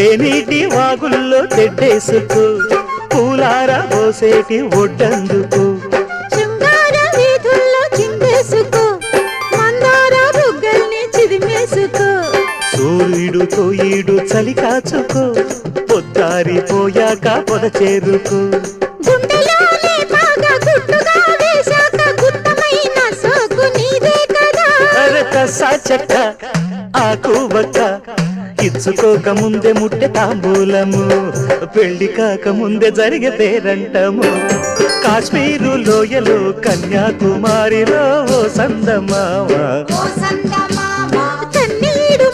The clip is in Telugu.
నీటి వాగుల్లో తెడ్డేసుకో? పూలార పోసేటి ఒడ్డందుకు? శృంగార వీధుల్లో చిందేసుకో మందార బుగ్గల్ని చిదిమేసుకో. సూర్యుడుతో ఈడు చలి కాచుకో పొద్దారిపోయాక పొద చేరుకో. చెక్క ఆకు వక్క ఇచ్చుకోక ముందే ముట్టె తాంబూలము పెళ్ళి కాక ముందే జరిగే పేరంటము. కాశ్మీరు లోయలో కన్యాకుమారిలో ఓ సందమావా కన్నీడు